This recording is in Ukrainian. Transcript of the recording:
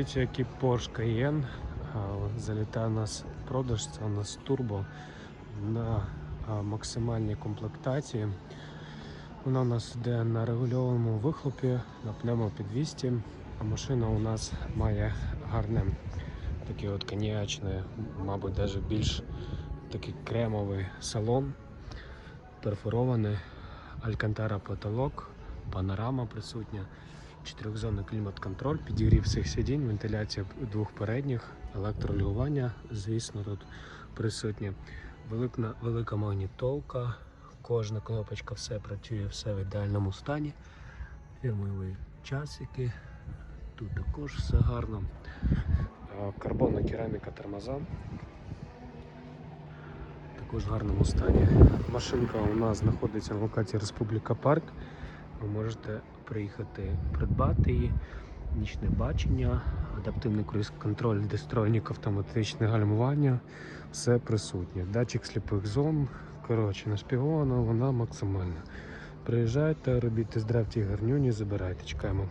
Дивіться, який Porsche Cayenne залітає у нас продаж. Це у нас турбо на максимальній комплектації. Вона у нас йде на регульованому вихлопі, на пневмопідвісті, а машина у нас має гарне таке от коньячне, мабуть, навіть більш такий кремовий салон, перфорований, алькантара потолок, панорама присутня. Чотирьохзонний клімат-контроль, підігрів всіх сидінь, вентиляція двох передніх, електролювання, звісно, тут присутнє. Велика, велика магнітолка, кожна кнопочка все працює, все в ідеальному стані. Фірмові часики, тут також все гарно. Карбонна кераміка тормоза. Також в гарному стані. Машинка у нас знаходиться на локації Республіка Парк. Ви можете приїхати придбати її. Нічне бачення, адаптивний круїз-контроль, дестройник, автоматичне гальмування, все присутнє. Датчик сліпих зон, коротше, нашпігована, вона максимальна. Приїжджайте, робіть тест-драйв гарнюні, забирайте, чекаємо.